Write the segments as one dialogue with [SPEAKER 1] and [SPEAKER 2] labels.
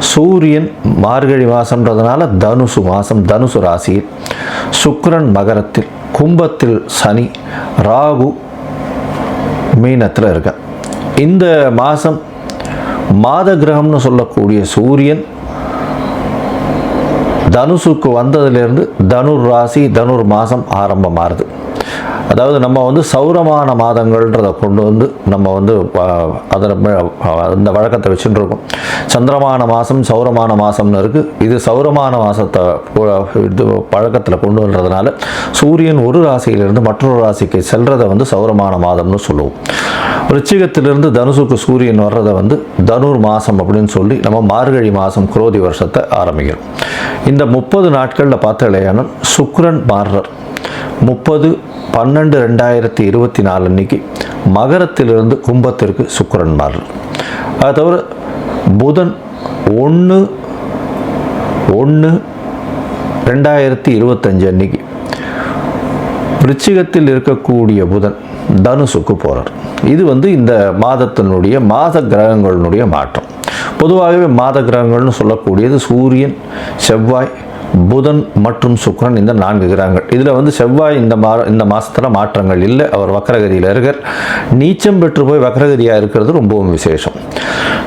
[SPEAKER 1] சூரியன் மார்கழி மாதம்ன்றதுனால தனுசு மாதம் தனுசு ராசியில் சுக்கரன் மகரத்தில் கும்பத்தில் சனி ராகு மீனத்தில் இருக்க. இந்த மாதம் மாத கிரகம்னு சொல்லக்கூடிய சூரியன் தனுசுக்கு வந்ததுலேருந்து தனுர் ராசி தனுர் மாதம் ஆரம்பமாகுது அதாவது நம்ம வந்து சௌரமான மாதங்கள்ன்றதை கொண்டு வந்து நம்ம வந்து அதில் அந்த வழக்கத்தை வச்சுட்டு இருக்கோம் சந்திரமான மாதம் சௌரமான மாதம்னு இருக்குது இது சௌரமான மாதத்தை இது பழக்கத்தில் கொண்டு வர்றதுனால சூரியன் ஒரு ராசியிலிருந்து மற்றொரு ராசிக்கு செல்றதை வந்து சௌரமான மாதம்னு சொல்லுவோம். ரிச்சிகத்திலிருந்து தனுசுக்கு சூரியன் வர்றதை வந்து தனுர் மாதம் அப்படின்னு சொல்லி நம்ம மார்கழி மாதம் குரோதி வருஷத்தை ஆரம்பிக்கிறோம். இந்த முப்பது நாட்களில் பார்த்த சுக்ரன் மாறுறார். முப்பது பன்னெண்டு ரெண்டாயிரத்தி இருபத்தி நாலு அன்னைக்கு மகரத்திலிருந்து கும்பத்திற்கு சுக்கரன் மாறுறார். அது தவிர புதன் ஒன்று ஒன்று ரெண்டாயிரத்தி இருபத்தஞ்சு அன்னைக்கு விருச்சிகத்தில் இருக்கக்கூடிய புதன் தனுசுக்கு போகிறார் இது வந்து இந்த மாதத்தினுடைய மாத கிரகங்களினுடைய மாற்றம். பொதுவாகவே மாத கிரகங்கள்னு சொல்லக்கூடியது சூரியன் செவ்வாய் புதன் மற்றும் சுக்கிரன் இந்த நான்கு கிரகங்கள். இதில் வந்து செவ்வாய் இந்த மா இந்த மாதத்தில் மாற்றங்கள் இல்லை. அவர் வக்கரகதியில் இருக்கார். நீச்சம் பெற்று போய் வக்கரகதியாக இருக்கிறது ரொம்பவும் விசேஷம்.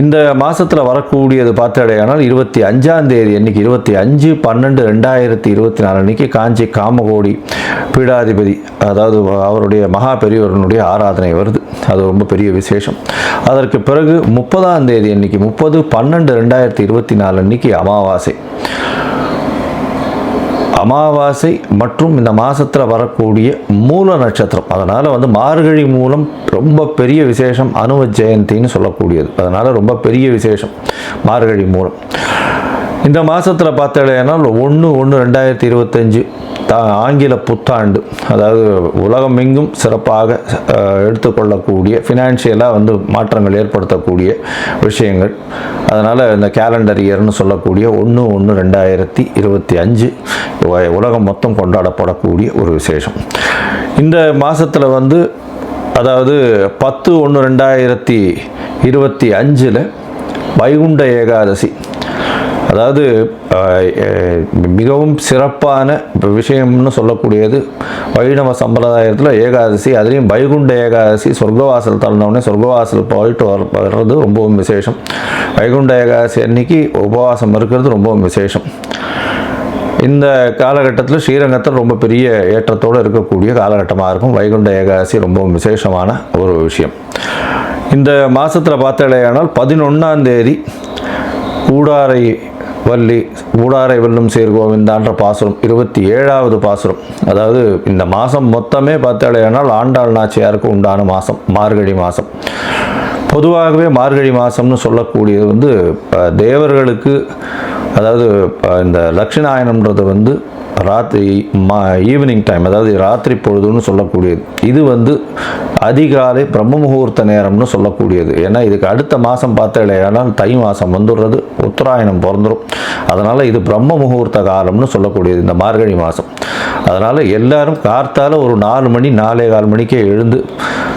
[SPEAKER 1] இந்த மாதத்தில் வரக்கூடியது பார்த்தாடையானால் இருபத்தி அஞ்சாம் தேதி அன்னைக்கு இருபத்தி அஞ்சு பன்னெண்டு ரெண்டாயிரத்தி இருபத்தி நாலு அன்னைக்கு காஞ்சி காமகோடி பீடாதிபதி அதாவது அவருடைய மகா பெரியவர்களுடைய ஆராதனை வருது. அது ரொம்ப பெரிய விசேஷம். அதற்கு பிறகு முப்பதாம் தேதி அன்னைக்கு முப்பது பன்னெண்டு ரெண்டாயிரத்தி இருபத்தி நாலு அன்னைக்கு அமாவாசை. அமாவாசை மற்றும் இந்த மாதத்தில் வரக்கூடிய மூல நட்சத்திரம். அதனால் வந்து மார்கழி மூலம் ரொம்ப பெரிய விசேஷம் அனுவ ஜெயந்தின்னு சொல்லக்கூடியது. அதனால் ரொம்ப பெரிய விசேஷம் மார்கழி மூலம். இந்த மாதத்தில் பார்த்தாலேனா ஒன்று ஒன்று ரெண்டாயிரத்தி இருபத்தஞ்சு த ஆங்கில புத்தாண்டு அதாவது உலகமெங்கும் சிறப்பாக எடுத்துக்கொள்ளக்கூடிய ஃபினான்ஷியலாக வந்து மாற்றங்கள் ஏற்படுத்தக்கூடிய விஷயங்கள். அதனால் இந்த கேலண்டர் இயர்னு சொல்லக்கூடிய ஒன்று ஒன்று ரெண்டாயிரத்தி இருபத்தி அஞ்சு உலகம் மொத்தம் கொண்டாடப்படக்கூடிய ஒரு விசேஷம். இந்த மாதத்தில் வந்து அதாவது பத்து ஒன்று ரெண்டாயிரத்தி இருபத்தி அஞ்சில் வைகுண்ட ஏகாதசி அதாவது மிகவும் சிறப்பான விஷயம்னு சொல்லக்கூடியது வைணவ சம்பிரதாயத்தில் ஏகாதசி அதுலேயும் வைகுண்ட ஏகாதசி சொர்க்கவாசல் தள்ளினவுடனே சொர்க்கவாசல் போயிட்டு வர வர்றது ரொம்பவும் விசேஷம். வைகுண்ட ஏகாதசி அன்னைக்கு உபவாசம் இருக்கிறது ரொம்பவும் விசேஷம். இந்த காலகட்டத்தில் ஸ்ரீரங்கத்தில் ரொம்ப பெரிய ஏற்றத்தோடு இருக்கக்கூடிய காலகட்டமாக இருக்கும். வைகுண்ட ஏகாதசி ரொம்பவும் விசேஷமான ஒரு விஷயம். இந்த மாதத்தில் பார்த்தாலேயானால் பதினொன்றாம் தேதி கூடாரை வள்ளி கூடாரை வெல்லும் சீர்கோவிந்தான்ற பாசுரம் இருபத்தி ஏழாவது பாசுரம். அதாவது இந்த மாதம் மொத்தமே பார்த்தாலேயானால் ஆண்டாள் நாச்சியாருக்கு உண்டான மாதம் மார்கழி மாதம் பொதுவாகவே மார்கழி மாதம்னு சொல்லக்கூடியது வந்து தேவர்களுக்கு அதாவது இந்த லட்சுநாயனம்ன்றது வந்து ராத்திரி மா ஈவினிங் டைம் அதாவது ராத்திரி பொழுதுன்னு சொல்லக்கூடியது. இது வந்து அதிகாலை பிரம்ம முகூர்த்த நேரம்னு சொல்லக்கூடியது. ஏன்னா இதுக்கு அடுத்த மாதம் பார்த்தாலேயானால் தை மாதம் வந்துடுறது உத்தராயணம் பிறந்துடும் அதனால் இது பிரம்ம முகூர்த்த காலம்னு சொல்லக்கூடியது இந்த மார்கழி மாதம் அதனால் எல்லாரும் கார்த்தால ஒரு நாலு மணி நாலே கால் மணிக்கே எழுந்து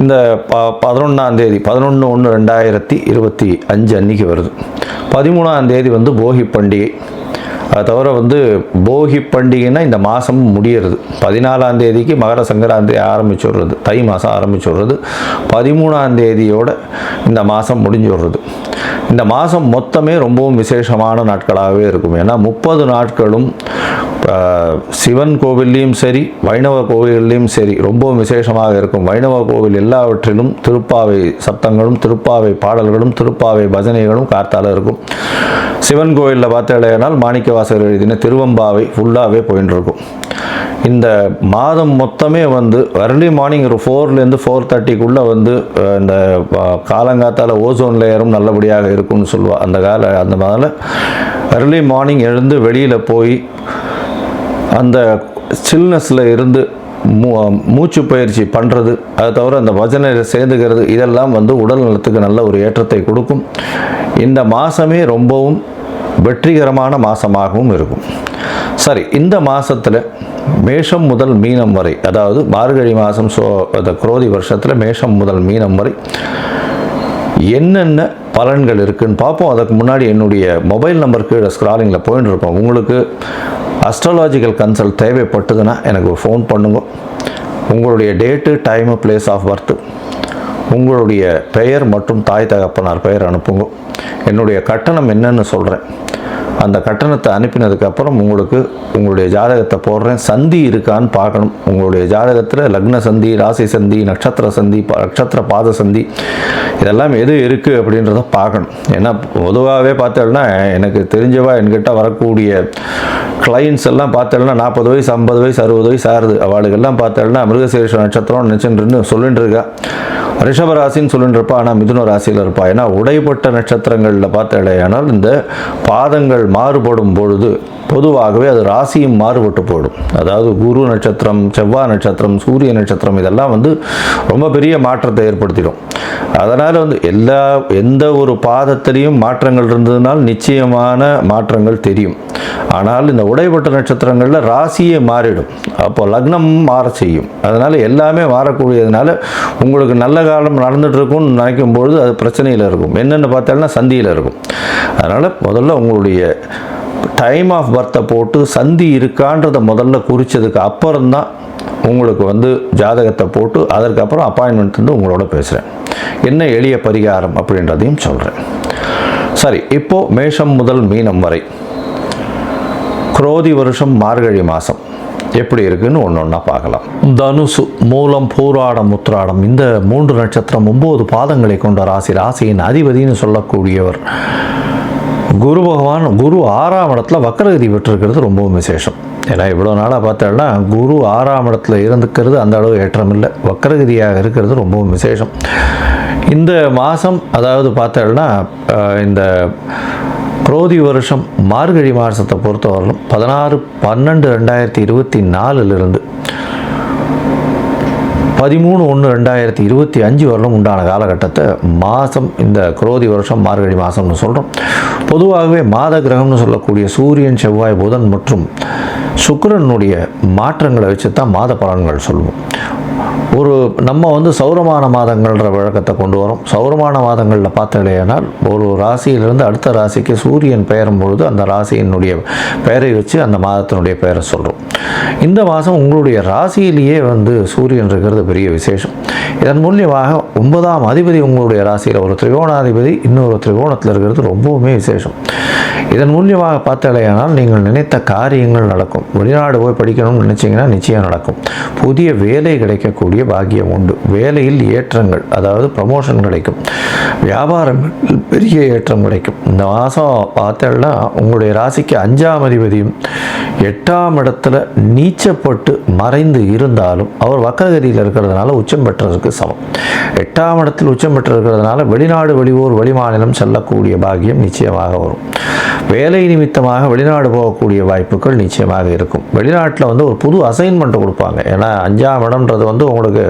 [SPEAKER 1] இந்த ப பதினொன்றாம் தேதி பதினொன்று ஒன்று ரெண்டாயிரத்தி இருபத்தி அஞ்சு அன்னைக்கு வருது. பதிமூணாம் தேதி வந்து போகி பண்டிகை. அது தவிர வந்து போகி பண்டிகைன்னா இந்த மாதம் முடியறது. பதினாலாம் தேதிக்கு மகர சங்கராந்தி ஆரம்பிச்சுடுறது தை மாதம் ஆரம்பிச்சுடுறது பதிமூணாம் தேதியோட இந்த மாதம் முடிஞ்சு விடுறது. இந்த மாதம் மொத்தமே ரொம்பவும் விசேஷமான நாட்களாகவே இருக்கும். ஏன்னா முப்பது நாட்களும் சிவன் கோவில்லையும் சரி வைணவ கோவில்லையும் சரி ரொம்பவும் விசேஷமாக இருக்கும். வைணவ கோவில் எல்லாவற்றிலும் திருப்பாவை சப்தங்களும் திருப்பாவை பாடல்களும் திருப்பாவை பஜனைகளும் காத்தால இருக்கும். சிவன் கோவிலில் பார்த்தாலேனால் மாணிக்கவாசகர் எழுதின திருவம்பாவை ஃபுல்லாகவே போயின்னு இருக்கும் இந்த மாதம் மொத்தமே வந்து அர்லி மார்னிங் ஒரு ஃபோர்லேருந்து ஃபோர் தேர்ட்டிக்குள்ளே வந்து இந்த காலங்காத்தால் ஓசோன் லேயரும் நல்லபடியாக இருக்கும்னு சொல்லுவா அந்த கால அந்த மாதிரில அர்லி மார்னிங் எழுந்து வெளியில் போய் அந்த சில்னஸில் இருந்து மூ மூச்சு பயிற்சி பண்ணுறது அதை தவிர அந்த பஜனை சேர்ந்துக்கிறது இதெல்லாம் வந்து உடல் நலத்துக்கு நல்ல ஒரு ஏற்றத்தை கொடுக்கும். இந்த மாதமே ரொம்பவும் வெற்றிகரமான மாதமாகவும் இருக்கும். சரி இந்த மாதத்தில் மேஷம் முதல் மீனம் வரை அதாவது மார்கழி மாதம் சோ அந்த குரோதி வருஷத்தில் மேஷம் முதல் மீனம் வரை என்னென்ன பலன்கள் இருக்குதுன்னு பார்ப்போம். அதுக்கு முன்னாடி என்னுடைய மொபைல் நம்பர் கீழே ஸ்க்ராலிங்கில் போயின்னு இருப்போம். உங்களுக்கு அஸ்ட்ராலாஜிக்கல் கன்சல்ட் தேவைப்பட்டதுன்னா எனக்கு ஒரு ஃபோன் பண்ணுங்க. உங்களுடைய date time place of birth உங்களுடைய பெயர் மற்றும் தாய் தகப்பனார் பெயர் அனுப்புங்க. என்னுடைய கட்டணம் என்னன்னு சொல்கிறேன் அந்த கட்டணத்தை அனுப்பினதுக்கப்புறம் உங்களுக்கு உங்களுடைய ஜாதகத்தை போடுறேன். சந்தி இருக்கான்னு பார்க்கணும். உங்களுடைய ஜாதகத்தில் லக்ன சந்தி ராசி சந்தி நட்சத்திர சந்தி நட்சத்திர பாத சந்தி. இதெல்லாம் எது இருக்குது அப்படின்றத பார்க்கணும். ஏன்னா பொதுவாகவே பார்த்தோம்னா எனக்கு தெரிஞ்சவா என்கிட்ட வரக்கூடிய கிளைண்ட்ஸ் எல்லாம் பார்த்தோம்னா நாற்பது வயசு ஐம்பது வயசு அறுபது வயசு ஆறுது. அவளுக்கெல்லாம் பார்த்தோம்னா மிருகசீரிஷ நட்சத்திரம் நினச்சின்னு சொல்லிட்டு இருக்கா ரிஷப ராசின்னு சொல்லிட்டு இருப்பா ஆனால் மிதுன ராசியில் இருப்பா. ஏன்னா உடைப்பட்ட நட்சத்திரங்களில் பார்த்தாலேயானால் இந்த பாதங்கள் மாறுபடும் பொழுது பொதுவாகவே அது ராசியும் மாறுபட்டு போயிடும். அதாவது குரு நட்சத்திரம் செவ்வாய் நட்சத்திரம் சூரிய நட்சத்திரம் இதெல்லாம் வந்து ரொம்ப பெரிய மாற்றத்தை ஏற்படுத்திடும். அதனால் அதனால் வந்து எல்லா எந்த ஒரு பாதத்திலையும் மாற்றங்கள் இருந்ததுனால் நிச்சயமான மாற்றங்கள் தெரியும். ஆனால் இந்த உடைப்பட்ட நட்சத்திரங்களில் ராசியே மாறிடும். அப்போ லக்னம் மாற செய்யும். அதனால் எல்லாமே மாறக்கூடியதுனால உங்களுக்கு நல்ல காலம் நடந்துட்டு இருக்கும்னு நினைக்கும் பொழுது அது பிரச்சனையில் இருக்கும். என்னென்னு பார்த்தோம்னா சந்தியில் இருக்கும். அதனால் முதல்ல உங்களுடைய டைம் ஆஃப் பர்த்தை போட்டு சந்தி இருக்கான்றதை முதல்ல குறித்ததுக்கு அப்புறம்தான் உங்களுக்கு வந்து ஜாதகத்தை போட்டு அதற்கப்புறம் அப்பாயின்மெண்ட் வந்து உங்களோட பேசுகிறேன் என்ன எளிய பரிகாரம் அப்படின்றதையும் சொல்கிறேன் சரி இப்போது மேஷம் முதல் மீனம் வரை. குரோதி வருஷம் மார்கழி மாதம் எப்படி இருக்குன்னு ஒன்று ஒன்றா பார்க்கலாம். தனுசு மூலம் பூராடம் முத்ராடம் இந்த மூன்று நட்சத்திரம் ஒம்பது பாதங்களை கொண்ட ராசி ராசியின் அதிபதினு சொல்லக்கூடியவர். குரு பகவான் குரு ஆறாம் இடத்துல வக்கரகதி பெற்றிருக்கிறது ரொம்பவும் விசேஷம். ஏன்னா இவ்வளோ நாளாக பார்த்தோம்னா குரு ஆறாம் இடத்துல இருந்துக்கிறது அந்த அளவு ஏற்றம் இல்லை வக்கரகதியாக இருக்கிறது ரொம்பவும் விசேஷம். இந்த மாதம் அதாவது பார்த்தோம்னா இந்த குரோதி வருஷம் மார்கழி மாதத்தை பொறுத்தவரையிலும் பதினாறு பன்னெண்டு ரெண்டாயிரத்தி இருபத்தி நாலுலேருந்து பதிமூணு ஒன்று ரெண்டாயிரத்தி இருபத்தி அஞ்சு வருடம் உண்டான காலகட்டத்தை மாதம் இந்த குரோதி வருஷம் மார்கழி மாதம்னு சொல்கிறோம் பொதுவாகவே மாத கிரகம்னு சொல்லக்கூடிய சூரியன் செவ்வாய் புதன் மற்றும் சுக்கரனுடைய மாற்றங்களை வச்சு தான் மாத பலன்கள் சொல்லுவோம் ஒரு நம்ம வந்து சௌரமான மாதங்கள்ன்ற வழக்கத்தை கொண்டு வரோம். சௌரமான மாதங்களில் பார்த்தலையானால் ஒரு ராசியிலிருந்து அடுத்த ராசிக்கு சூரியன் பெயரும் பொழுது அந்த ராசியினுடைய பெயரை வச்சு அந்த மாதத்தினுடைய பெயரை சொல்கிறோம் இந்த மாதம் உங்களுடைய ராசியிலேயே வந்து சூரியன் இருக்கிறது பெரிய விசேஷம். இதன் மூலியமாக ஒன்பதாம் அதிபதி உங்களுடைய ராசியில் ஒரு திரிகோணாதிபதி இன்னொரு திரிகோணத்தில் இருக்கிறது ரொம்பவுமே விசேஷம். இதன் மூலியமாக பார்த்தாலேயானால் நீங்கள் நினைத்த காரியங்கள் நடக்கும். வெளிநாடு போய் படிக்கணும்னு நினச்சிங்கன்னா நிச்சயம் நடக்கும். புதிய வேலை கிடைக்கக்கூடிய பாக்கியம் உண்டு. வேலையில் ஏற்றங்கள் அதாவது ப்ரமோஷன் கிடைக்கும். வியாபாரம் பெரிய ஏற்றம் கிடைக்கும். இந்த மாதம் பார்த்தேன்னா உங்களுடைய ராசிக்கு அஞ்சாம் அதிபதியும் எட்டாம் இடத்துல நீச்சப்பட்டு மறைந்து இருந்தாலும் அவர் வக்கரகதியில் இருக்கிறதுனால உச்சம் பெற்றதற்கு சமம். எட்டாம் இடத்தில் உச்சம் பெற்றிருக்கிறதுனால வெளிநாடு வெளியூர் வெளிமாநிலம் செல்லக்கூடிய பாக்கியம் நிச்சயமாக வரும். வேலை நிமித்தமாக வெளிநாடு போகக்கூடிய வாய்ப்புகள் நிச்சயமாக இருக்கும். வெளிநாட்டில் வந்து ஒரு புது அசைன்மெண்ட் கொடுப்பாங்க. ஏன்னா அஞ்சாம் இடம்ன்றது வந்து உங்களுக்கு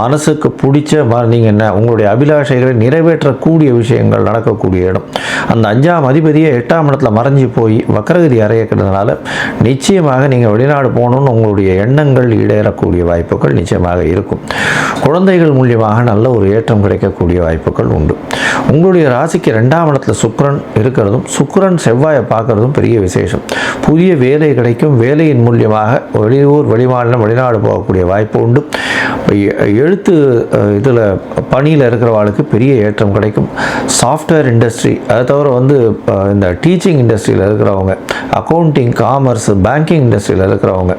[SPEAKER 1] மனசுக்கு பிடிச்ச நீங்கள் என்ன உங்களுடைய அபிலாஷைகளை நிறைவேற்றக்கூடிய விஷயங்கள் நடக்கக்கூடிய இடம். அந்த அஞ்சாம் அதிபதியை எட்டாம் இடத்துல மறைஞ்சு போய் வக்கரகதி அறையக்கிறதுனால நிச்சயமாக நீங்கள் வெளிநாடு போகணும்னு உங்களுடைய எண்ணங்கள் ஈடேறக்கூடிய வாய்ப்புகள் நிச்சயமாக இருக்கும். குழந்தைகள் மூலியமாக நல்ல ஒரு ஏற்றம் கிடைக்கக்கூடிய வாய்ப்புகள் உண்டு. உங்களுடைய ராசிக்கு ரெண்டாம் இடத்துல சுக்கரன் இருக்கிறதும் சுக்கரன் செவ்வாயை பார்க்கறதும் பெரிய விசேஷம். புதிய வேலை கிடைக்கும். வேலையின் மூலியமாக வெளியூர் வெளிமாநிலம் வெளிநாடு போகக்கூடிய வாய்ப்பு உண்டு. எழுத்து இதில் பணியில் இருக்கிறவாளுக்கு பெரிய ஏற்றம் கிடைக்கும். சாஃப்ட்வேர் இண்டஸ்ட்ரி அதை தவிர வந்து இப்போ இந்த டீச்சிங் இண்டஸ்ட்ரியில் இருக்கிறவங்க அக்கௌண்டிங் காமர்ஸ் பேங்கிங் இண்டஸ்ட்ரியில் இருக்கிறவங்க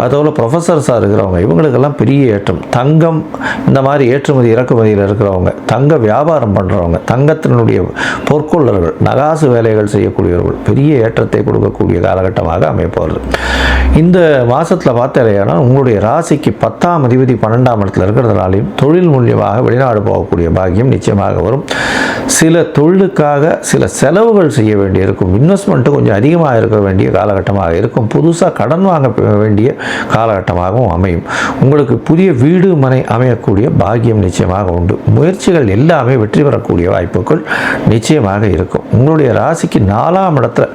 [SPEAKER 1] அது தவிர ப்ரொஃபஸர்ஸாக இருக்கிறவங்க இவங்களுக்கெல்லாம் பெரிய ஏற்றம். தங்கம் இந்த மாதிரி ஏற்றுமதி இறக்குமதியில் இருக்கிறவங்க தங்க வியாபாரம் பண்ணுறவங்க தங்கத்தினுடைய பொற்கொள்ளர்கள் நகாசு வேலைகள் செய்யக்கூடிய செய்யக்கூடியவர்கள் பெரிய ஏற்றத்தை கொடுக்கக்கூடிய காலகட்டமாக அமையப்போகிறது இந்த மாதத்தில் பார்த்தலையானால் உங்களுடைய ராசிக்கு பத்தாம் அதிபதி பன்னெண்டாம் இடத்துல இருக்கிறதுனாலையும் தொழில் மூலியமாக வெளிநாடு போகக்கூடிய பாக்கியம் நிச்சயமாக வரும். சில தொழிலுக்காக சில செலவுகள் செய்ய வேண்டியிருக்கும் இன்வெஸ்ட்மெண்ட்டு கொஞ்சம் அதிகமாக இருக்க வேண்டிய காலகட்டமாக இருக்கும். புதுசாக கடன் வாங்க வேண்டிய காலகட்டமாகவும் அமையும். உங்களுக்கு புதிய வீடு மனை அமையக்கூடிய பாக்கியம் நிச்சயமாக உண்டு. முயற்சிகள் எல்லாமே வெற்றி பெறக்கூடிய வாய்ப்புகள் நிச்சயமாக இருக்கும். உங்களுடைய ராசிக்கு நாலாம் இடத்துல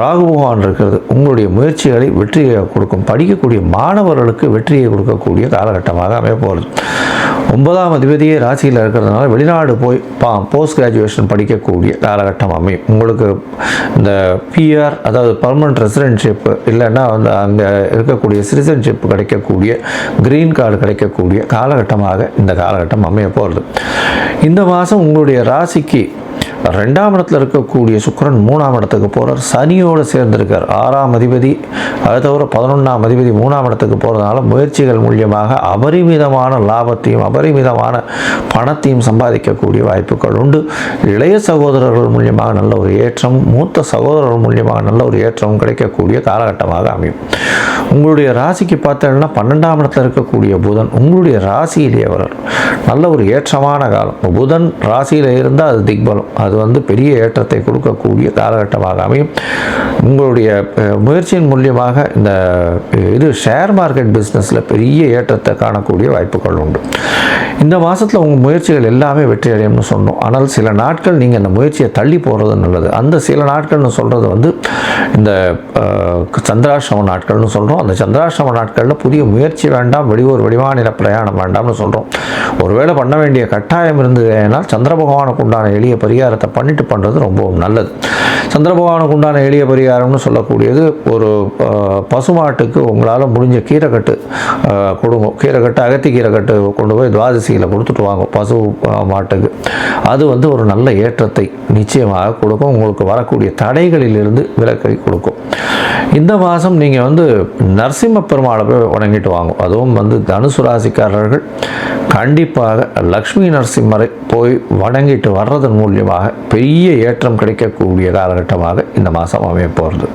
[SPEAKER 1] ராகு பகவான் இருக்கிறது. உங்களுடைய முயற்சிகளை வெற்றியை கொடுக்கும். படிக்கக்கூடிய மாணவர்களுக்கு வெற்றியை கொடுக்கக்கூடிய காலகட்டமாக அமைய போகிறது ஒன்பதாம் அதிபதியே ராசியில் இருக்கிறதுனால வெளிநாடு போய் பா போஸ்ட் கிராஜுவேஷன் படிக்கக்கூடிய காலகட்டம் அமையும் உங்களுக்கு இந்த பிஆர் அதாவது பர்மனன்ட் ரெசிடென்ஷிப் இல்லைன்னா வந்து அங்கே இருக்கக்கூடிய சிட்டிசன்ஷிப் கிடைக்கக்கூடிய க்ரீன் கார்டு கிடைக்கக்கூடிய காலகட்டமாக இந்த காலகட்டம் அமைய போகிறது இந்த மாதம் உங்களுடைய ராசிக்கு ரெண்டாம் இடத்துல இருக்கக்கூடிய சுக்கரன் மூணாம் இடத்துக்கு போகிறார் சனியோடு சேர்ந்திருக்கார். ஆறாம் அதிபதி அது தவிர பதினொன்றாம் அதிபதி மூணாம் இடத்துக்கு போகிறதுனால முயற்சிகள் மூலியமாக அபரிமிதமான லாபத்தையும் அபரிமிதமான பணத்தையும் சம்பாதிக்கக்கூடிய வாய்ப்புகள் உண்டு. இளைய சகோதரர்கள் மூலியமாக நல்ல ஒரு ஏற்றம் மூத்த சகோதரர்கள் மூலியமாக நல்ல ஒரு ஏற்றமும் கிடைக்கக்கூடிய காலகட்டமாக அமையும். உங்களுடைய ராசிக்கு பார்த்தீங்கன்னா பன்னெண்டாம் இடத்தில் இருக்கக்கூடிய புதன் உங்களுடைய ராசியிலேயே நல்ல ஒரு ஏற்றமான காலம். புதன் ராசியில் இருந்தால் அது திக்பலம். அது வந்து பெரிய ஏற்றத்தை கொடுக்கக்கூடிய காலகட்டமாக அமையும். உங்களுடைய முயற்சியின் மூலியமாக இந்த இது ஷேர் மார்க்கெட் பிஸ்னஸில் பெரிய ஏற்றத்தை காணக்கூடிய வாய்ப்புகள் உண்டு. இந்த மாதத்தில் உங்கள் முயற்சிகள் எல்லாமே வெற்றி அடையும்னு சொன்னோம். ஆனால் சில நாட்கள் நீங்கள் அந்த முயற்சியை தள்ளி போகிறது நல்லது. அந்த சில நாட்கள்னு சொல்கிறது வந்து இந்த சந்திராசிரம நாட்கள்னு சொல்கிறோம் அந்த சந்திராசிரம நாட்களில் புதிய முயற்சி வேண்டாம் வெளியூர் வெளிமாநில பிரயாணம் வேண்டாம்னு சொல்கிறோம் ஒருவேளை பண்ண வேண்டிய கட்டாயம் இருந்ததுன்னா சந்திர பகவானுக்கு உண்டான எளிய பரிகாரத்தை பண்ணிட்டு பண்ணுறது ரொம்பவும் நல்லது. சந்திர பகவானுக்கு உண்டான எளிய பரிகாரம்னு சொல்லக்கூடியது ஒரு பசுமாட்டுக்கு உங்களால் முடிஞ்ச கீரைக்கட்டு கொடுங்க. கீரைக்கட்டு அகத்தி கீரைக்கட்டு கொண்டு போய் துவாதசியில் கொடுத்துட்டு வாங்க பசு மாட்டுக்கு. அது வந்து ஒரு நல்ல ஏற்றத்தை நிச்சயமாக கொடுக்கும். உங்களுக்கு வரக்கூடிய தடைகளிலிருந்து விலக்கை கொடுக்கும். இந்த மாதம் நீங்கள் வந்து நரசிம்ம பெருமாளை போய் வணங்கிட்டு வாங்க. அதுவும் வந்து தனுசு ராசிக்காரர்கள் கண்டிப்பாக லக்ஷ்மி நரசிம்மரை போய் வணங்கிட்டு வர்றதன் மூலியமாக பெரிய ஏற்றம் கிடைக்கக்கூடிய காலகட்டமாக இந்த மாதம் அமைய போகிறது.